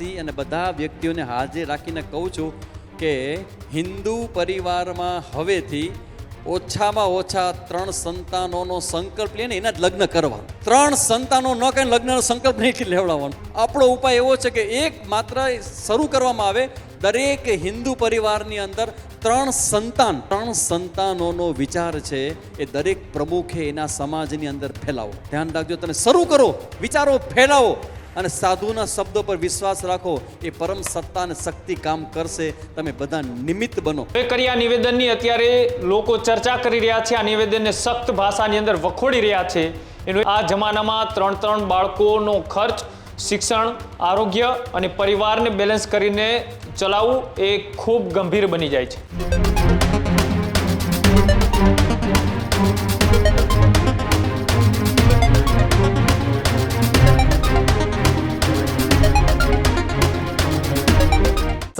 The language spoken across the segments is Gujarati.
સંન્યાસી અને બધા વ્યક્તિઓને હાજર રાખીને કહું છું કે હિન્દુ પરિવારમાં હવેથી ઓછામાં ઓછા ત્રણ સંતાનોનો સંકલ્પ લઈને એના જ લગ્ન કરવા. ત્રણ સંતાનો ન કઈ લગ્નનો સંકલ્પ નહીં લેવડાવવાનો. આપણો ઉપાય એવો છે કે એક માત્ર શરૂ કરવામાં આવે, દરેક હિન્દુ પરિવારની અંદર ત્રણ સંતાન, ત્રણ સંતાનોનો વિચાર છે એ દરેક પ્રમુખે એના સમાજની અંદર ફેલાવો. ધ્યાન રાખજો, તમે શરૂ કરો, વિચારો ફેલાવો. અને સાધુના શબ્દો પર વિશ્વાસ રાખો, એ પરમ સત્તા અને શક્તિ કામ કરશે. તમે બધા નિમિત્ત બનો. એ કરી આ નિવેદનની. અત્યારે લોકો ચર્ચા કરી રહ્યા છે, આ નિવેદનને સખ્ત ભાષાની અંદર વખોડી રહ્યા છે. એનું આ જમાનામાં ત્રણ ત્રણ બાળકોનો ખર્ચ, શિક્ષણ, આરોગ્ય અને પરિવારને બેલેન્સ કરીને ચલાવવું એ ખૂબ ગંભીર બની જાય છે.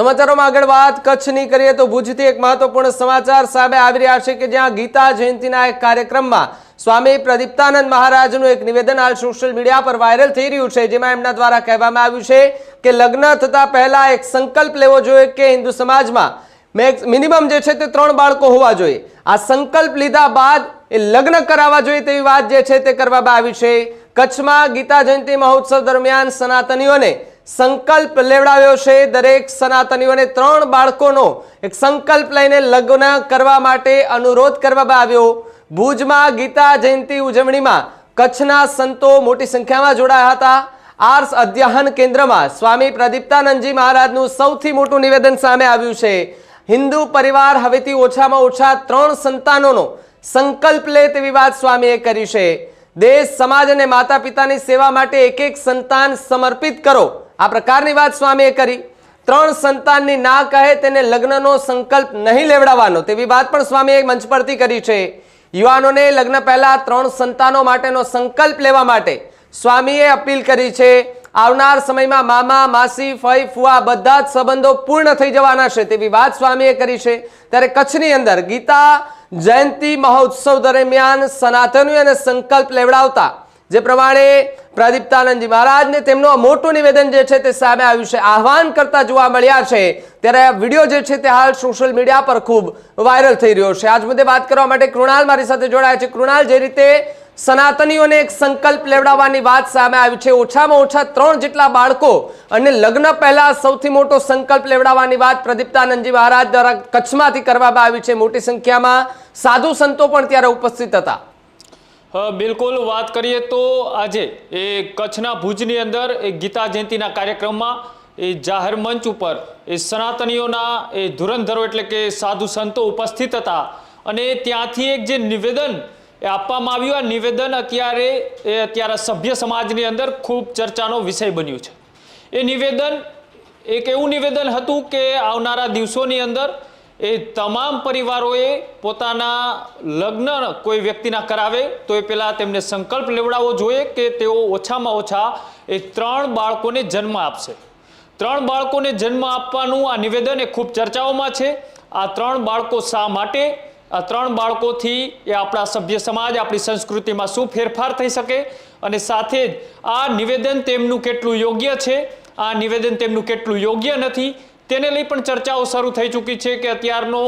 સમાચારોમાં આગળ વાત કચ્છની કરીએ તો ભુજથી એક મહત્વપૂર્ણ સમાચાર સામે આવી રહ્યા છે કે જ્યાં ગીતા જયંતિના એક કાર્યક્રમમાં સ્વામી પ્રદીપ્તાનંદ મહારાજનું એક નિવેદન હાલ સોશિયલ મીડિયા પર વાયરલ થઈ રહ્યું છે, જેમાં એમના દ્વારા કહેવામાં આવ્યું છે કે લગ્ન થતા પહેલા એક સંકલ્પ લેવો જોઈએ કે હિન્દુ સમાજમાં મેક્સ, મિનિમમ જે છે તે ત્રણ બાળકો હોવા જોઈએ. આ સંકલ્પ લીધા બાદ એ લગ્ન કરાવવા જોઈએ તેવી વાત જે છે તે કરવામાં આવી છે. કચ્છમાં ગીતા જયંતિ મહોત્સવ દરમિયાન સનાતનીઓને સંકલ્પ લેવડાવ્યો છે દરેક સનાતનીઓને ત્રણ બાળકોનો એક સંકલ્પ લઈને લગ્ન કરવા માટે અનુરોધ કરવામાં આવ્યો. ભુજમાં ગીતા જયંતિ ઉજવણીમાં કચ્છના સંતો મોટી સંખ્યામાં જોડાયા હતા. આર્સ અધ્યયન કેન્દ્રમાં સ્વામી પ્રદીપ્તાનંદજી મહારાજનું સૌથી મોટું નિવેદન સામે આવ્યું છે. હિન્દુ પરિવાર હવેથી ઓછામાં ઓછા ત્રણ સંતાનોનો સંકલ્પ લે તેવી વાત સ્વામીએ કરી છે. દેશ, સમાજ અને માતા પિતાની સેવા માટે એક એક સંતાન સમર્પિત કરો. આ પ્રકારની વાત સ્વામીએ કરી. ત્રણ સંતાનની ના કહે તેને લગ્નનો સંકલ્પ નહીં લેવડાવવાનો. તેવી વાત પણ સ્વામીએ મંચ પરથી કરી છે. યુવાનોને લગ્ન પહેલા ત્રણ સંતાનો માટેનો સંકલ્પ લેવા માટે સ્વામીએ અપીલ કરી છે. આવનાર સમયમાં મામા, માસી, ફઈ, ફુઆ બધા જ સંબંધો પૂર્ણ થઈ જવાના છે તેવી વાત સ્વામીએ કરી છે. ત્યારે કચ્છની અંદર ગીતા જયંતિ મહોત્સવ દરમિયાન સનાતનીઓને સંકલ્પ લેવડાવતા જે પ્રમાણે પ્રદીપ્તાનંદજી મહારાજને તેમનું આ મોટું નિવેદન જે છે તે સામે આવ્યું છે, આહવાન કરતા જોવા મળ્યા છે. ત્યારે આ વીડિયો જે છે તે હાલ સોશિયલ મીડિયા પર ખૂબ વાયરલ થઈ રહ્યો છે. આજ મુદ્દે વાત કરવા માટે કૃણાલ મારી સાથે જોડાયા છે. કૃણાલ, જે રીતે સનાતનીઓને એક સંકલ્પ લેવડાવવાની વાત સામે આવી છે, ઓછામાં ઓછા ત્રણ જેટલા બાળકો અને લગ્ન પહેલા સૌથી મોટો સંકલ્પ લેવડાવવાની વાત પ્રદીપ્તાનંદજી મહારાજ દ્વારા કચ્છમાંથી કરવામાં આવી છે. મોટી સંખ્યામાં સાધુ સંતો પણ ત્યારે ઉપસ્થિત હતા. બિલકુલ. વાત કરીએ તો આજે એ કચ્છના ભુજની અંદર એ ગીતા જયંતિના કાર્યક્રમમાં એ જાહેર મંચ ઉપર એ સનાતનીઓના એ ધુરંધરો એટલે કે સાધુ સંતો ઉપસ્થિત હતા. અને ત્યાંથી એક જે નિવેદન એ આપવામાં આવ્યું, આ નિવેદન અત્યારે એ અત્યારે સભ્ય સમાજની અંદર ખૂબ ચર્ચાનો વિષય બન્યું છે. એ નિવેદન એક એવું નિવેદન હતું કે આવનારા દિવસોની અંદર એ તમામ પરિવારોએ પોતાના લગ્ન કોઈ વ્યક્તિના કરાવે, તો એ પહેલાં તેમને સંકલ્પ લેવડાવવો જોઈએ કે તેઓ ઓછામાં ઓછા એ ત્રણ બાળકોને જન્મ આપશે. ત્રણ બાળકોને જન્મ આપવાનું આ નિવેદન એ ખૂબ ચર્ચાઓમાં છે. આ ત્રણ બાળકો શા માટે? આ ત્રણ બાળકોથી એ આપણા સભ્ય સમાજ, આપણી સંસ્કૃતિમાં શું ફેરફાર થઈ શકે? અને સાથે જ આ નિવેદન તેમનું કેટલું યોગ્ય છે? આ નિવેદન તેમનું કેટલું યોગ્ય નથી? તેને લઈ પણ ચર્ચાઓ શરૂ થઈ ચૂકી છે કે અત્યારનો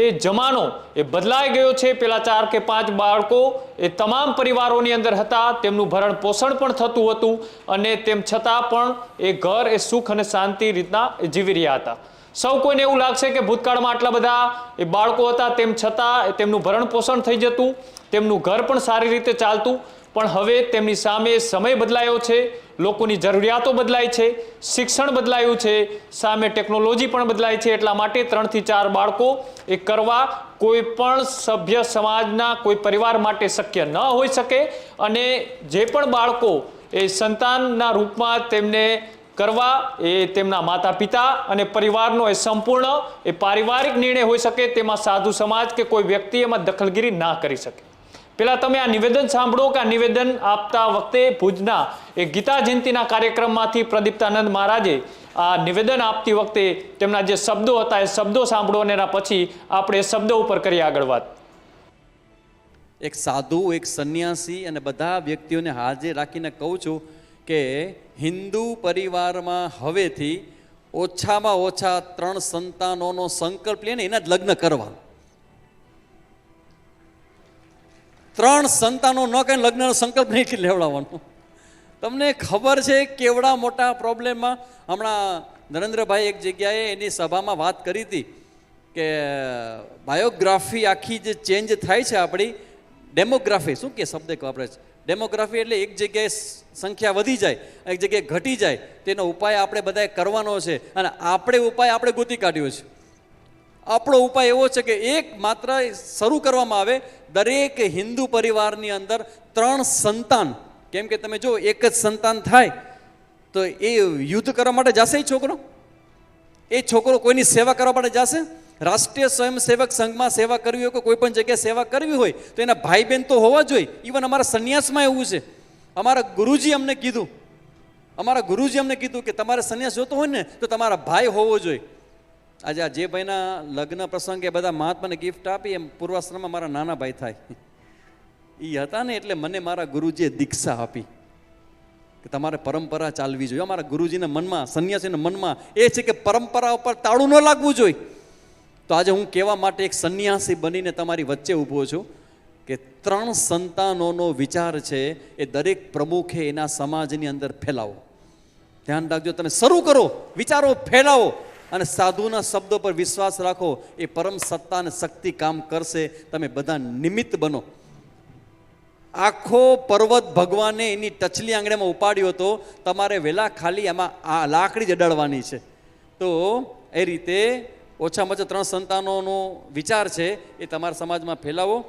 એ જમાનો એ બદલાઈ ગયો છે. પેલા ચાર કે પાંચ બાળકો એ તમામ પરિવારોની અંદર હતા. તેમનું ભરણ પોષણ પણ થતું હતું અને તેમ છતાં પણ એ ઘર એ સુખ અને શાંતિ રીતના જીવી રહ્યા હતા. સૌ કોઈને એવું લાગશે કે ભૂતકાળમાં આટલા બધા એ બાળકો હતા. તેમ છતાં તેમનું ભરણ પોષણ થઈ જતું. તેમનું ઘર પણ સારી રીતે ચાલતું. પણ હવે તેમની સામે સમય બદલાયો છે, લોકોની જરૂરિયાતો બદલાય છે, શિક્ષણ બદલાયું છે, સામે ટેકનોલોજી પણ બદલાય છે, એટલા માટે ત્રણથી ચાર બાળકો એ કરવા કોઈ પણ સભ્ય સમાજના કોઈ પરિવાર માટે શક્ય ન હોઈ શકે અને જે પણ બાળકો એ સંતાનના રૂપમાં તેમને કરવા એ તેમના માતા પિતા અને પરિવારનો એ સંપૂર્ણ એ પારિવારિક નિર્ણય હોઈ શકે, તેમાં સાધુ સમાજ કે કોઈ વ્યક્તિ એમાં દખલગીરી ના કરી શકે. પેલા તમે આ નિવેદન સાંભળો કે આ નિવેદન આપતા વખતે ભુજના એ ગીતા જયંતિના કાર્યક્રમમાંથી પ્રદીપ્તાનંદ મહારાજે આ નિવેદન આપતી વખતે તેમના જે શબ્દો હતા એ શબ્દો સાંભળો અને એના પછી આપણે શબ્દો ઉપર કરીએ આગળ વાત. એક સાધુ, એક સંન્યાસી અને બધા વ્યક્તિઓને હાજર રાખીને કહું છું કે હિન્દુ પરિવારમાં હવેથી ઓછામાં ઓછા ત્રણ સંતાનોનો સંકલ્પ લઈને એના જ લગ્ન કરવા. ત્રણ સંતાનો ન કઈ લગ્નનો સંકલ્પ નહીં લેવડાવવાનો. તમને ખબર છે કેવડા મોટા પ્રોબ્લેમમાં હમણાં નરેન્દ્રભાઈ એક જગ્યાએ એની સભામાં વાત કરી હતી કે, બાયોગ્રાફી આખી જે ચેન્જ થાય છે આપણી, ડેમોગ્રાફી. શું કે શબ્દ વાપરે છે? ડેમોગ્રાફી એટલે એક જગ્યાએ સંખ્યા વધી જાય, એક જગ્યાએ ઘટી જાય, તેનો ઉપાય આપણે બધાએ કરવાનો છે અને આપણે ઉપાય આપણે ગોતી કાઢ્યો છે. આપણો ઉપાય એવો છે કે એક માત્ર શરૂ કરવામાં આવે, દરેક હિન્દુ પરિવારની અંદર ત્રણ સંતાન, કેમ કે તમે જો એક જ સંતાન થાય, તો એ યુદ્ધ કરવા માટે જશે એ છોકરો? એ છોકરો કોઈની સેવા કરવા માટે જશે? રાષ્ટ્રીય સ્વયંસેવક સંઘમાં સેવા કરવી હોય કે કોઈ પણ જગ્યાએ સેવા કરવી હોય, તો એના ભાઈ બહેન તો હોવા જોઈએ ઇવન અમારા સંન્યાસમાં એવું છે. અમારા ગુરુજી અમને કીધું. અમારા ગુરુજી અમને કીધું કે તમારે સંન્યાસ જોતો હોય ને, તો તમારા ભાઈ હોવો જોઈએ. આજે આ જે ભાઈના લગ્ન પ્રસંગે બધા મહાત્માને ગિફ્ટ આપી, એમ પૂર્વાશ્રમમાં મારા નાના ભાઈ થાય. એ હતા ને એટલે મને મારા ગુરુજીએ દીક્ષા આપી કે તમારે પરંપરા ચાલવી જોઈએ. અમારા ગુરુજીના મનમાં, સંન્યાસીના મનમાં એ છે કે પરંપરા ઉપર તાળું ન લાગવું જોઈએ. તો આજે હું કહેવા માટે એક સંન્યાસી બનીને તમારી વચ્ચે ઊભો છું કે ત્રણ સંતાનોનો વિચાર છે એ દરેક પ્રમુખે એના સમાજની અંદર ફેલાવો. ધ્યાન રાખજો, તમે શરૂ કરો, વિચારો ફેલાવો. અને સાધુના શબ્દો પર વિશ્વાસ રાખો, એ પરમ સત્તા અને શક્તિ કામ કરશે. તમે બધા નિમિત્ત બનો. આખો પર્વત ભગવાને એની ટચલી આંગળીમાં ઉપાડ્યો હતો. તમારે વેલા ખાલી એમાં આ લાકડી જ અડાડવાની છે. તો એ રીતે ઓછામાં ઓછા ત્રણ સંતાનોનો વિચાર છે, એ તમારા સમાજમાં ફેલાવો.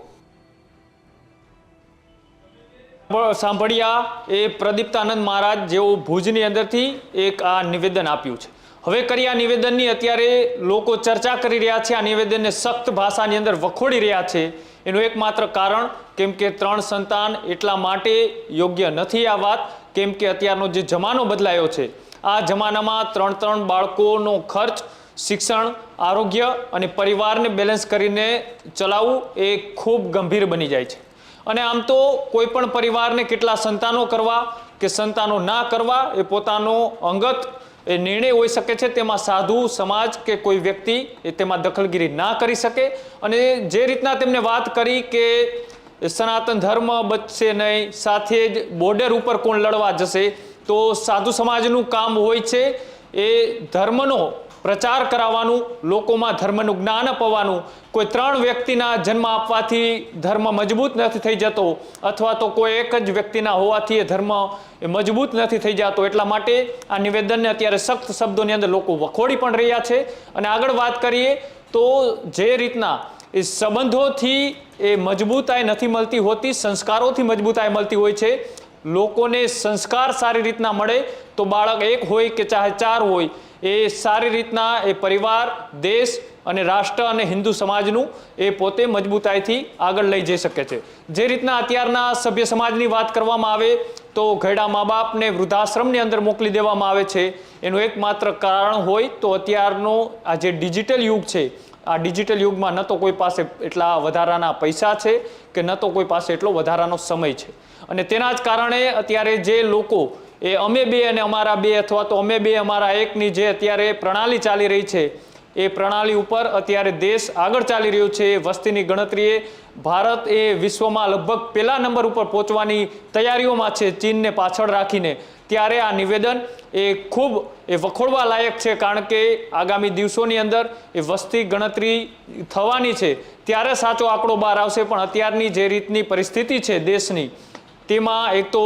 સાંભળ્યા એ પ્રદીપ્તાનંદ મહારાજ જેઓ ભુજની અંદરથી એક આ નિવેદન આપ્યું છે. હવે કરી આ નિવેદનની. અત્યારે લોકો ચર્ચા કરી રહ્યા છે, આ નિવેદનને સખ્ત ભાષાની અંદર વખોડી રહ્યા છે. એનું એકમાત્ર કારણ કેમ કે ત્રણ સંતાન એટલા માટે યોગ્ય નથી આ વાત, કેમ કે અત્યારનો જે જમાનો બદલાયો છે, આ જમાનામાં ત્રણ ત્રણ બાળકોનો ખર્ચ, શિક્ષણ, આરોગ્ય અને પરિવારને બેલેન્સ કરીને ચલાવવું એ ખૂબ ગંભીર બની જાય છે. અને આમ તો કોઈ પણ પરિવારને કેટલા સંતાનો કરવા કે સંતાનો ના કરવા એ પોતાનો અંગત એ નિર્ણય હોઈ શકે છે તેમાં સાધુ, સમાજ કે કોઈ વ્યક્તિ તેમાં દખલગીરી ના કરી શકે અને જે રીતના તેમને વાત કરી કે સનાતન ધર્મ બચશે નહીં, સાથે જ બોર્ડર ઉપર કોણ લડવા જશે, તો સાધુ સમાજનું કામ હોય છે એ ધર્મનો પ્રચાર કરાવવાનું, લોકોમાં ધર્મનું જ્ઞાન અપાવવાનું, કોઈ ત્રણ વ્યક્તિના જન્મ આપવાથી ધર્મ મજબૂત નથી થઈ જતો, અથવા તો કોઈ એક જ વ્યક્તિના હોવાથી એ ધર્મ એ મજબૂત નથી થઈ જતો. એટલા માટે આ નિવેદનને અત્યારે સખ્ત શબ્દોની અંદર લોકો વખોડી પણ રહ્યા છે. અને આગળ વાત કરીએ તો જે રીતના એ સંબંધોથી એ મજબૂતાઈ નથી મળતી હોતી, સંસ્કારોથી મજબૂતાઈ મળતી હોય છે લોકોને સંસ્કાર સારી રીતના મળે તો બાળક એક હોય કે ચાહે ચાર હોય, એ સારી રીતના એ પરિવાર, દેશ અને રાષ્ટ્ર અને હિન્દુ સમાજનું એ પોતે મજબૂતાઈથી આગળ લઈ જઈ શકે છે. જે રીતના અત્યારના સભ્ય સમાજની વાત કરવામાં આવે તો ઘરડા મા બાપને વૃદ્ધાશ્રમની અંદર મોકલી દેવામાં આવે છે. એનું એકમાત્ર કારણ હોય તો અત્યારનો આ જે ડિજિટલ યુગ છે આ ડિજિટલ યુગમાં ન તો કોઈ પાસે એટલા વધારાના પૈસા છે કે ન તો કોઈ પાસે એટલો વધારાનો સમય છે. અને તેના જ કારણે અત્યારે જે લોકો એ અમે બે અને અમારા બે અથવા તો અમે બે અમારા એકની જે અત્યારે પ્રણાલી ચાલી રહી છે, એ પ્રણાલી ઉપર અત્યારે દેશ આગળ ચાલી રહ્યો છે વસ્તીની ગણતરીએ ભારત એ વિશ્વમાં લગભગ પહેલા નંબર ઉપર પહોંચવાની તૈયારીઓમાં છે ચીનને પાછળ રાખીને. ત્યારે આ નિવેદન એ ખૂબ એ વખોડવા લાયક છે કારણ કે આગામી દિવસોની અંદર એ વસ્તી ગણતરી થવાની છે. ત્યારે સાચો આંકડો બહાર આવશે, પણ અત્યારની જે રીતની પરિસ્થિતિ છે દેશની, તેમાં એક તો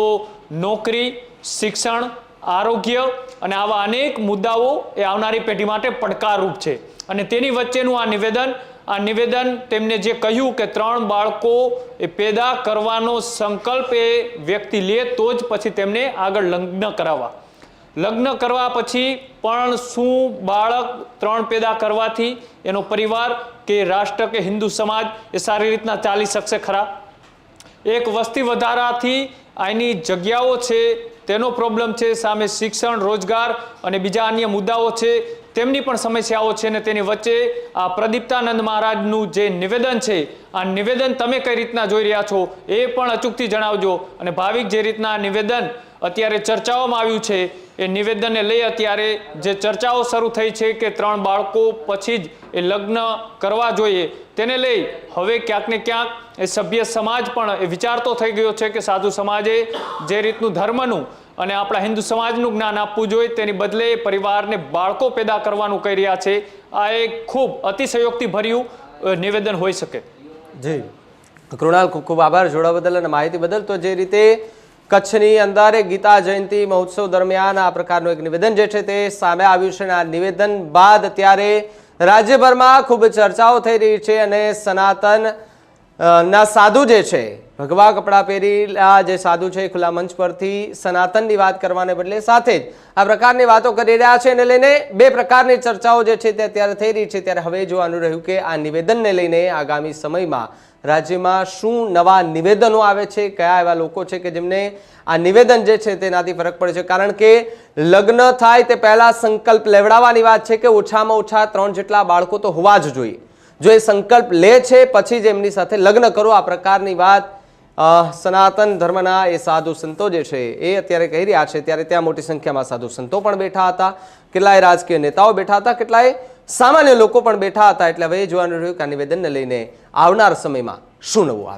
નોકરી, શિક્ષણ, આરોગ્ય અને આવા અનેક મુદ્દાઓ એ આવનારી પેઢી માટે પડકારરૂપ છે. અને તેની વચ્ચેનું આ નિવેદન આ નિવેદન તેમને જે કહ્યું કે ત્રણ બાળકો એ પેદા કરવાનો સંકલ્પ એ વ્યક્તિ લે તો જ પછી તેમને આગળ લગ્ન કરાવવા. લગ્ન કરવા પછી પણ શું બાળક ત્રણ પેદા કરવાથી એનો પરિવાર કે રાષ્ટ્ર કે હિન્દુ સમાજ એ સારી રીતના ચાલી શકશે ખરા? એક વસ્તી વધારાથી આની જગ્યાઓ છે, તેનો પ્રોબ્લેમ છે, સામે શિક્ષણ, રોજગાર અને બીજા અન્ય મુદ્દાઓ છે, તેમની પણ સમસ્યાઓ છે ને તેની વચ્ચે આ પ્રદીપ્તાનંદ મહારાજનું જે નિવેદન છે, આ નિવેદન તમે કઈ રીતના જોઈ રહ્યા છો એ પણ અચૂકથી જણાવજો અને ભાવિક જે રીતના નિવેદન અત્યારે ચર્ચાઓમાં આવ્યું છે એ નિવેદનને લઈ અત્યારે જે ચર્ચાઓ શરૂ થઈ છે કે ત્રણ બાળકો પછી જ એ લગ્ન કરવા જોઈએ, તેને લઈ હવે ક્યાંક ને ક્યાંક એ સભ્ય સમાજ પણ એ વિચારતો થઈ ગયો છે કે સાધુ સમાજે જે રીતનું ધર્મનું અને આપણા હિન્દુ સમાજનું જ્ઞાન આપવું જોઈએ, તેની બદલે પરિવારને બાળકો પેદા કરવાનું કહી રહ્યા છે. આ એક ખૂબ અતિશયોક્તિ ભર્યું નિવેદન હોઈ શકે. જી. કૃણાલ ખૂબ આભાર. જોડાવા બદલ અને માહિતી બદલ તો જે રીતે કચ્છની અંદર ગીતા જયંતિ મહોત્સવ દરમિયાન આ પ્રકારનું એક નિવેદન જે છે તે સામે આવ્યું છે અને આ નિવેદન બાદ અત્યારે રાજ્યભરમાં ખૂબ ચર્ચાઓ થઈ રહી છે અને સનાતન ના સાધુ જે છે, ભગવા કપડાં પહેરેલા જે સાધુ છે ખુલ્લા મંચ પરથી સનાતનની વાત કરવાને બદલે સાથે જ આ પ્રકારની વાતો કરી રહ્યા છે એને લઈને બે પ્રકારની ચર્ચાઓ જે છે તે અત્યારે થઈ રહી છે. ત્યારે હવે જોવાનું રહ્યું કે આ નિવેદનને લઈને આગામી સમયમાં રાજ્યમાં શું નવા નિવેદનો આવે છે, કયા એવા લોકો છે કે જેમને આ નિવેદન જે છે તેનાથી ફરક પડે છે? કારણ કે લગ્ન થાય તે પહેલાં સંકલ્પ લેવડાવવાની વાત છે કે ઓછામાં ઓછા ત્રણ જેટલા બાળકો તો હોવા જ જોઈએ. જો એ સંકલ્પ લે છે, પછી જ એમની સાથે લગ્ન કરો. આ પ્રકારની વાત સનાતન ધર્મના એ સાધુ સંતો જે છે એ અત્યારે કહી રહ્યા છે. ત્યારે ત્યાં મોટી સંખ્યામાં સાધુ સંતો પણ બેઠા હતા. કેટલાય રાજકીય નેતાઓ બેઠા હતા, કેટલાય સામાન્ય લોકો પણ બેઠા હતા એટલે હવે જોવાનું રહ્યું કે આ નિવેદનને લઈને આવનાર સમયમાં શું નવું આવે.